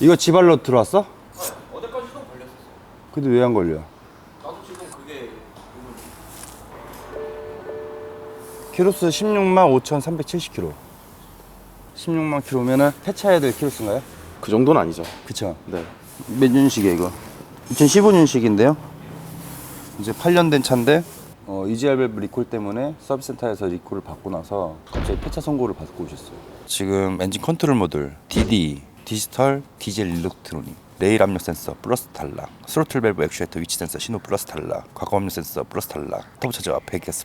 이거 지발로 들어왔어? 어제까지 시동 걸렸었어. 근데 왜 안 걸려? 나도 지금 그게 키로수 16만 5,370km 16만 킬로면은 폐차해야 될 키로수인가요? 그 정도는 아니죠. 그쵸 네. 몇 년식이에요 이거? 2015년식인데요 이제 8년 된 차인데 어, EGR 밸브 리콜 때문에 서비스 센터에서 리콜을 받고 나서 갑자기 폐차 선고를 받고 오셨어요 지금 엔진 컨트롤 모듈 DD 디지털 디젤 일렉트로닉 레일 압력 센서 플러스 탈락 스로틀 밸브 액추에이터 위치 센서 신호 플러스 탈락 과거 압력 센서 플러스 탈락 터보 차저와 배기가스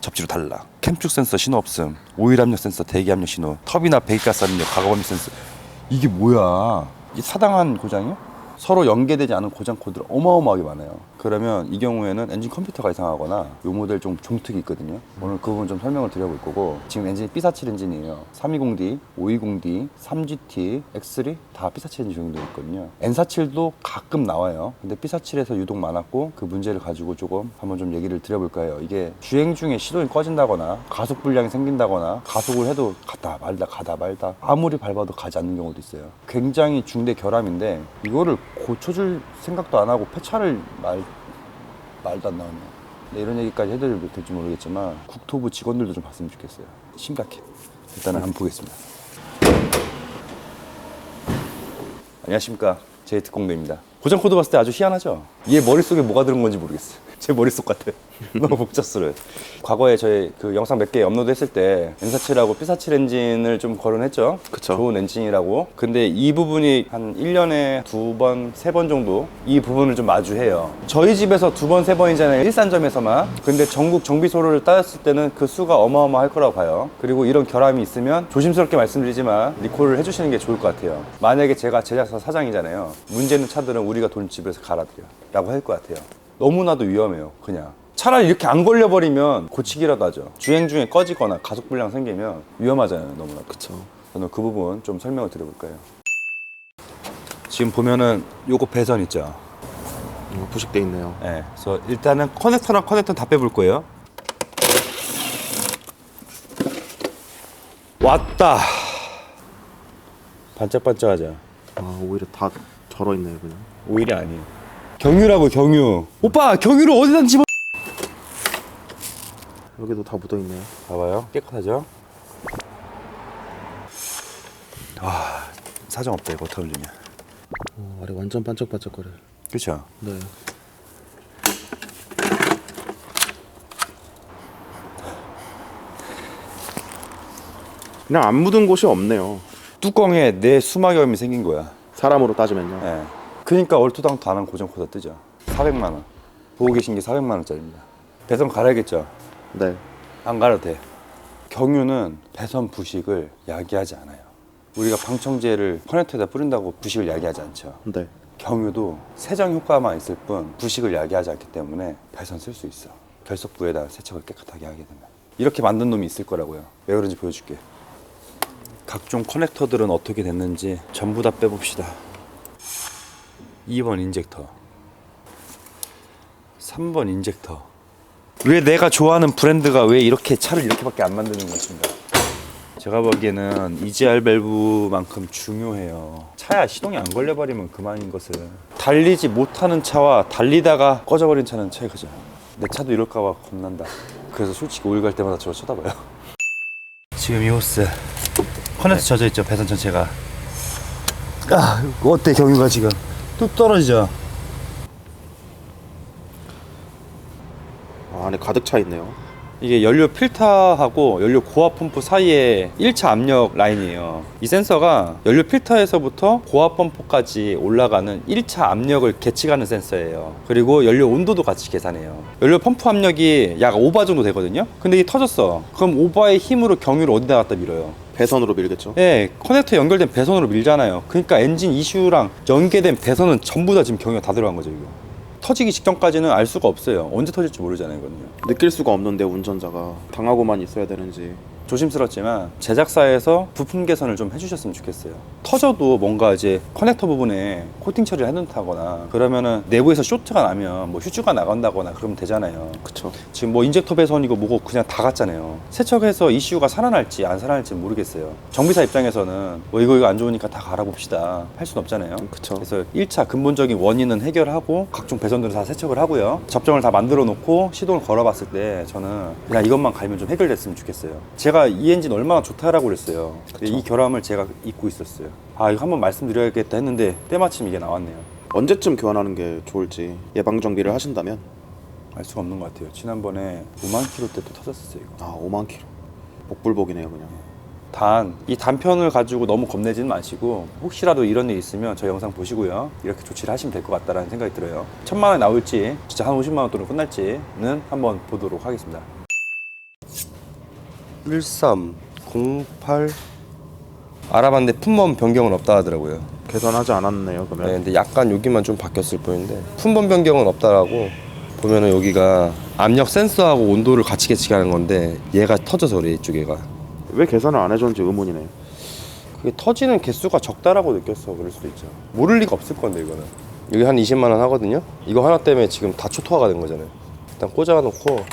접지로 탈락 캠축 센서 신호 없음 오일 압력 센서 대기 압력 신호 터비나 배기가스 압력 과거 압력 센서 이게 뭐야 이게 사당한 고장이요? 서로 연계되지 않은 고장 코드를 어마어마하게 많아요. 그러면 이 경우에는 엔진 컴퓨터가 이상하거나 이 모델 좀 종특이 있거든요. 오늘 그 부분 좀 설명을 드려볼 거고 지금 엔진이 B47 엔진이에요. 320D, 520D, 3GT, X3 다 B47 엔진 적용되어 있거든요. N47도 가끔 나와요. 근데 B47에서 유독 많았고 그 문제를 가지고 조금 한번 좀 얘기를 드려볼까 해요. 이게 주행 중에 시동이 꺼진다거나 가속 불량이 생긴다거나 가속을 해도 가다 말다 가다 말다 아무리 밟아도 가지 않는 경우도 있어요. 굉장히 중대 결함인데 이거를 고쳐줄 생각도 안 하고 폐차를 말 말도 안 나오네요. 네, 이런 얘기까지 해드려도 될지 모르겠지만 국토부 직원들도 좀 봤으면 좋겠어요. 심각해. 일단은 한번 보겠습니다. 안녕하십니까. 제이특공대입니다. 고장 코드 봤을 때 아주 희한하죠? 얘 머릿속에 뭐가 들은 건지 모르겠어요. 제 머릿속 같아. 너무 복잡스러워요. 과거에 저희 그 영상 몇 개 업로드 했을 때 N47하고 P47 엔진을 좀 거론했죠. 그쵸. 좋은 엔진이라고. 근데 이 부분이 한 1년에 두 번, 세 번 정도 이 부분을 좀 마주해요. 저희 집에서 두 번, 세 번이잖아요. 일산점에서만. 근데 전국 정비소를 따졌을 때는 그 수가 어마어마할 거라고 봐요. 그리고 이런 결함이 있으면 조심스럽게 말씀드리지만 리콜을 해주시는 게 좋을 것 같아요. 만약에 제가 제작사 사장이잖아요. 문제 있는 차들은 우리가 돈 집에서 갈아드려. 라고 할 것 같아요. 너무나도 위험해요. 그냥. 차라리 이렇게 안 걸려버리면 고치기라도 하죠. 주행 중에 꺼지거나 가속 불량 생기면 위험하잖아요. 너무나. 그쵸. 저는 그 부분 좀 설명을 드려볼까요? 지금 보면은 요거 배선 있죠. 어, 부식돼 있네요. 네, 그래서 일단은 커넥터랑 커넥터 다 빼볼 거예요. 왔다. 반짝반짝하자. 아, 오히려 다 절어 있네요, 그냥. 오일이 아니에요. 경유라고 경유. 오빠 경유를 어디다 집어? 여기도 다 묻어 있네요. 봐봐요. 깨끗하죠? 와 사정 없다 이거 어떻게 올리냐. 어, 아래 완전 반짝반짝거려요. 그렇죠. 네. 그냥 안 묻은 곳이 없네요. 뚜껑에 내 수막염이 생긴 거야. 사람으로 따지면요. 예. 그러니까 얼토당토 안한 고정 코드 뜨죠. 400만 원. 보고 계신 게 400만 원짜리입니다. 배선 갈아야겠죠. 네. 안 갈아도 돼. 경유는 배선 부식을 야기하지 않아요. 우리가 방청제를 커넥터에다 뿌린다고 부식을 야기하지 않죠. 네. 경유도 세정 효과만 있을 뿐 부식을 야기하지 않기 때문에 배선 쓸 수 있어. 결석부에다 세척을 깨끗하게 하게 되면. 이렇게 만든 놈이 있을 거라고요. 왜 그런지 보여줄게. 각종 커넥터들은 어떻게 됐는지 전부 다 빼봅시다. 2번 인젝터. 3번 인젝터. 왜 내가 좋아하는 브랜드가 왜 이렇게 차를 이렇게밖에 안 만드는 것인가? 제가 보기에는 EGR 밸브만큼 중요해요. 차야 시동이 안 걸려버리면 그만인 것을. 달리지 못하는 차와 달리다가 꺼져버린 차는 차이 크죠. 내 차도 이럴까봐 겁난다. 그래서 솔직히 오일 갈 때마다 저를 쳐다봐요. 지금 이 호스 커넥터 젖어 있죠 배선 전체가. 아 어때 경유가 지금 뚝 떨어지죠. 아, 안에 가득 차 있네요. 이게 연료 필터하고 연료 고압 펌프 사이에 1차 압력 라인이에요. 이 센서가 연료 필터에서부터 고압 펌프까지 올라가는 1차 압력을 계측하는 센서예요. 그리고 연료 온도도 같이 계산해요. 연료 펌프 압력이 약 5바 정도 되거든요. 근데 이게 터졌어. 그럼 5바의 힘으로 경유를 어디다 갖다 밀어요? 배선으로 밀겠죠. 예, 커넥터 연결된 배선으로 밀잖아요. 그러니까 엔진 이슈랑 연계된 배선은 전부 다 지금 경유가 다 들어간 거죠, 이거. 터지기 직전까지는 알 수가 없어요. 언제 터질지 모르잖아요, 이거는요. 느낄 수가 없는데 운전자가 당하고만 있어야 되는지 조심스럽지만 제작사에서 부품 개선을 좀 해주셨으면 좋겠어요. 터져도 뭔가 이제 커넥터 부분에 코팅 처리를 해놓다거나 그러면은 내부에서 쇼트가 나면 뭐 휴즈가 나간다거나 그러면 되잖아요. 그쵸. 지금 뭐 인젝터 배선이고 뭐고 그냥 다 갔잖아요. 세척해서 이슈가 살아날지 안 살아날지 모르겠어요. 정비사 입장에서는 뭐 이거 이거 안 좋으니까 다 갈아봅시다 할 수는 없잖아요. 그쵸. 그래서 1차 근본적인 원인은 해결하고 각종 배선들을 다 세척을 하고요. 접정을 다 만들어 놓고 시동을 걸어봤을 때 저는 그냥 이것만 갈면 좀 해결됐으면 좋겠어요. 제가 이 엔진 얼마나 좋다라고 그랬어요. 근데 이 결함을 제가 잊고 있었어요. 아 이거 한번 말씀드려야겠다 했는데 때마침 이게 나왔네요. 언제쯤 교환하는 게 좋을지 예방 정비를 하신다면 알 수가 없는 것 같아요. 지난번에 5만 킬로 때 또 터졌었어요. 이거. 아 5만 킬로. 복불복이네요 그냥. 단 이 단편을 가지고 너무 겁내지는 마시고 혹시라도 이런 일 있으면 저 영상 보시고요 이렇게 조치를 하시면 될 것 같다라는 생각이 들어요 천만 원 나올지 진짜 한 50만 원 돈으로 끝날지는 한번 보도록 하겠습니다 1308 알아봤는데 품번 변경은 없다 하더라고요. 개선하지 않았네요 그러면. 네, 근데 약간 여기만 좀 바뀌었을 뿐인데 품번 변경은 없다라고 보면은 여기가 압력 센서하고 온도를 같이 계측하는 건데 얘가 터져서 그래 이쪽 얘가. 왜 개선을 안 해줬는지 의문이네요. 그게 터지는 개수가 적다라고 느꼈어 그럴 수도 있죠. 모를 리가 없을 건데 이거는. 여기 한 20만 원 하거든요? 이거 하나 때문에 지금 다 초토화가 된 거잖아요. 일단 꽂아놓고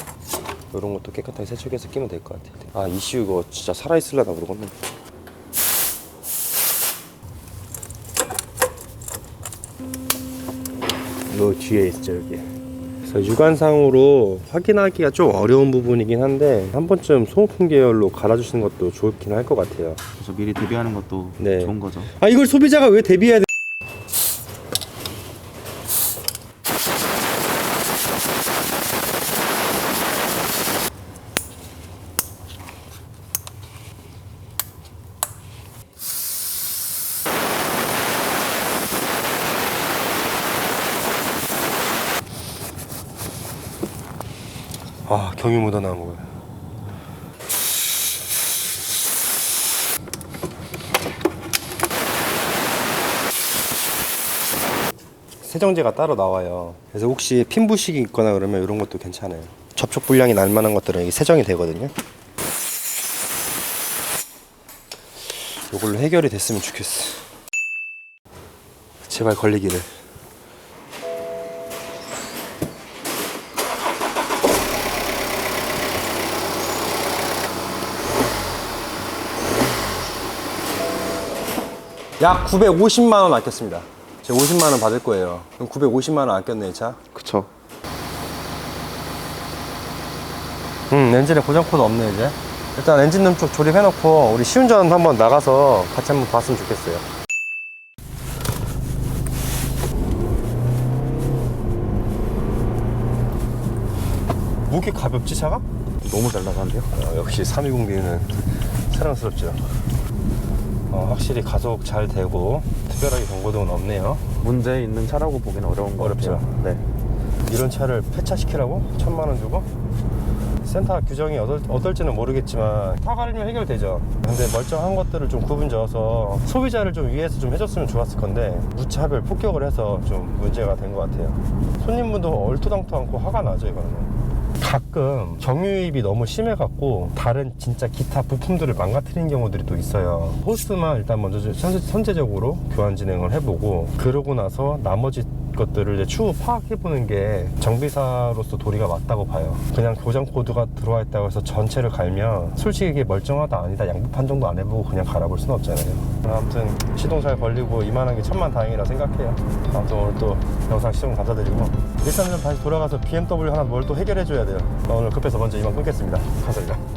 이런 것도 깨끗하게 세척해서 끼면 될 것 같아요 아 이슈 이거 진짜 살아있을라나 모르겠네 요 뒤에 있죠 여기 그래서 육안상으로 확인하기가 좀 어려운 부분이긴 한데 한 번쯤 소모품 계열로 갈아주시는 것도 좋긴 할 것 같아요 그래서 미리 대비하는 것도 네. 좋은 거죠. 아 이걸 소비자가 왜 대비해야 돼? 아 경유 묻어 나온 거야. 세정제가 따로 나와요. 그래서 혹시 핀 부식이 있거나 그러면 이런 것도 괜찮아요. 접촉 불량이 날 만한 것들은 이게 세정이 되거든요. 이걸로 해결이 됐으면 좋겠어. 제발 걸리기를. 약 950만 원 아꼈습니다. 제가 50만 원 받을 거예요. 그럼 950만 원 아꼈네, 이 차. 그쵸. 음, 엔진에 고장 코드 없네, 이제. 일단 엔진룸 쪽 조립해놓고 우리 시운전 한번 나가서 같이 한번 봤으면 좋겠어요. 뭐 이렇게 가볍지, 차가? 너무 잘 나가는데요. 어, 역시 320D는 사랑스럽죠. 어, 확실히 가속 잘 되고 특별하게 경고등은 없네요. 문제 있는 차라고 보기는 어려운 거 어렵죠. 같아요. 네. 이런 차를 폐차시키라고? 천만 원 주고? 센터 규정이 어떨, 어떨지는 모르겠지만 타 갈면 해결되죠 근데 멀쩡한 것들을 좀 구분 지어서 소비자를 좀 위해서 좀 해줬으면 좋았을 건데 무차별 폭격을 해서 좀 문제가 된 것 같아요 손님분도 얼토당토 않고 화가 나죠 이거는 가끔 정유입이 너무 심해갖고 다른 진짜 기타 부품들을 망가뜨리는 경우들이 또 있어요. 호스만 일단 먼저 선제, 선제적으로 교환 진행을 해보고 그러고 나서 나머지 것들을 이제 추후 파악해보는 게 정비사로서 도리가 맞다고 봐요. 그냥 고장 코드가 들어와 있다고 해서 전체를 갈면 솔직히 이게 멀쩡하다 아니다 양보 판정도 안 해보고 그냥 갈아볼 수는 없잖아요. 아무튼 시동 잘 걸리고 이만한 게 천만 다행이라 생각해요. 아무튼 오늘 또 영상 시청 감사드리고. 일단 좀 다시 돌아가서 BMW 하나 뭘 또 해결해줘야 돼요. 나 오늘 급해서 먼저 이만 끊겠습니다. 감사합니다